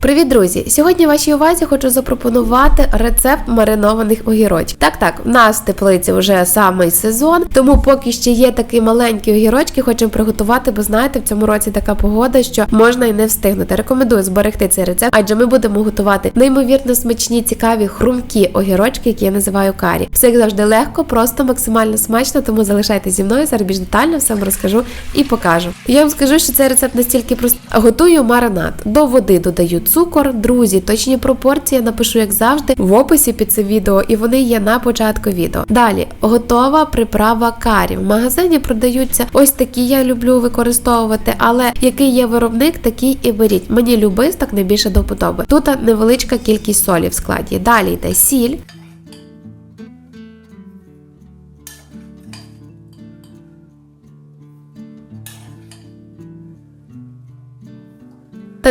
Привіт, друзі! Сьогодні вашій увазі хочу запропонувати рецепт маринованих огірочків. Так, так, в нас в теплиці вже самий сезон, тому поки ще є такі маленькі огірочки, хочемо приготувати, бо знаєте, в цьому році така погода, що можна і не встигнути. Рекомендую зберегти цей рецепт, адже ми будемо готувати неймовірно смачні, цікаві, хрумкі огірочки, які я називаю карі. Все як завжди легко, просто максимально смачно, тому залишайтеся зі мною. Зараз більш детально все вам розкажу і покажу. Я вам скажу, що цей рецепт настільки простий. Готую маринад. До води додаю цукор, друзі, точні пропорції я напишу, як завжди, в описі під це відео, і вони є на початку відео. Далі готова приправа карі. В магазині продаються ось такі, я люблю використовувати, але який є виробник, такий і беріть. Мені любисток найбільше до вподоби. Тут невеличка кількість солі в складі. Далі йде сіль.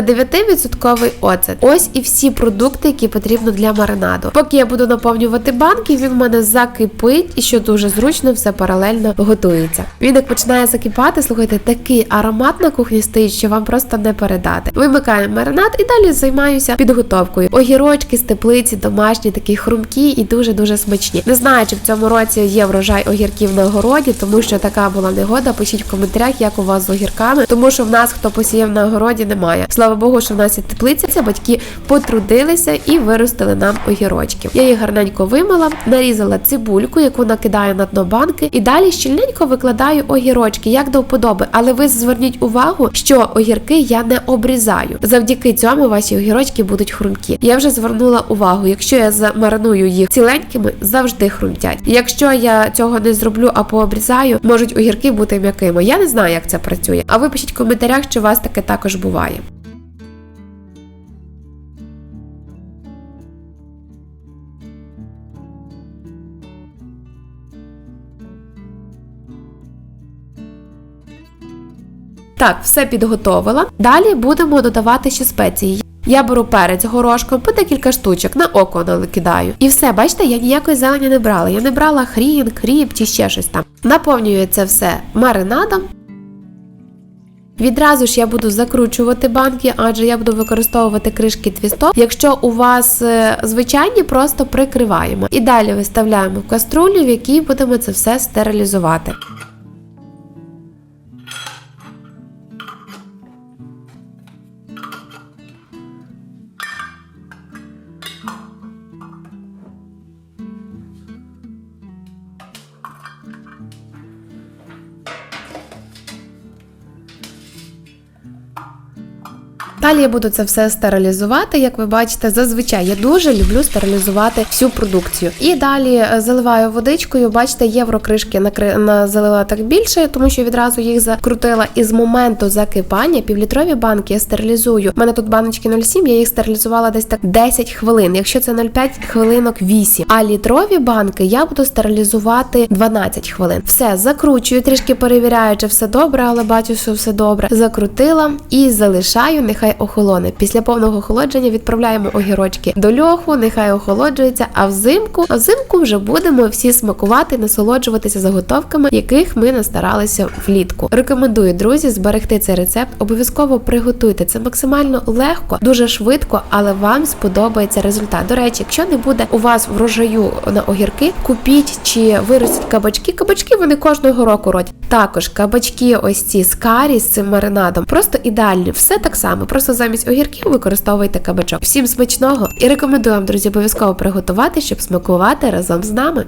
Та 9% оцет. Ось і всі продукти, які потрібно для маринаду. Поки я буду наповнювати банки, він в мене закипить, і що дуже зручно, все паралельно готується. Він як починає закипати, слухайте, такий аромат на кухні стоїть, що вам просто не передати. Вимикаємо маринад і далі займаюся підготовкою. Огірочки з теплиці, домашні, такі хрумкі і дуже дуже смачні. Не знаю, чи в цьому році є врожай огірків на городі, тому що така була негода. Пишіть в коментарях, як у вас з огірками, тому що в нас хто посіяв на городі, немає. Слава Богу, що в нас є теплиця. Батьки потрудилися і виростили нам огірочки. Я їх гарненько вимила, нарізала цибульку, яку накидаю на дно банки, і далі щільненько викладаю огірочки, як до вподоби. Але ви зверніть увагу, що огірки я не обрізаю. Завдяки цьому ваші огірочки будуть хрумкі. Я вже звернула увагу, якщо я замариную їх ціленькими, завжди хрумтять. Якщо я цього не зроблю, а пообрізаю, можуть огірки бути м'якими. Я не знаю, як це працює. А ви пишіть в коментарях, чи у вас таке також буває. Так, все підготовила. Далі будемо додавати ще спеції. Я беру перець горошком по декілька штучок, на око накидаю. І все, бачите, я ніякої зелені не брала. Я не брала хрін, кріп чи ще щось там. Наповнюю це все маринадом. Відразу ж я буду закручувати банки, адже я буду використовувати кришки твісток. Якщо у вас е, звичайні, просто прикриваємо. І далі виставляємо в каструлю, в якій будемо це все стерилізувати. Далі я буду це все стерилізувати. Як ви бачите, зазвичай я дуже люблю стерилізувати всю продукцію. І далі е, заливаю водичкою. Бачите, єврокришки накри... на залила так більше, тому що відразу їх закрутила. І з моменту закипання півлітрові банки я стерилізую. У мене тут баночки 0,7, я їх стерилізувала десь так 10 хвилин. Якщо це 0,5 хвилинок 8. А літрові банки я буду стерилізувати 12 хвилин. Все закручую, трішки перевіряю, чи все добре, але бачу, що все добре. Закрутила і залишаю. Нехай охолоне. Після повного охолодження відправляємо огірочки до льоху, нехай охолоджується. А взимку, а взимку вже будемо всі смакувати, насолоджуватися заготовками, яких ми настаралися влітку. Рекомендую, друзі, зберегти цей рецепт. Обов'язково приготуйте це максимально легко, дуже швидко, але вам сподобається результат. До речі, якщо не буде у вас врожаю на огірки, купіть чи виростіть кабачки. Кабачки вони кожного року родять. Також кабачки, ось ці з карі з цим маринадом, просто ідеальні. Все так само. Просто замість огірків використовуйте кабачок. Всім смачного і рекомендую вам, друзі, обов'язково приготувати, щоб смакувати разом з нами.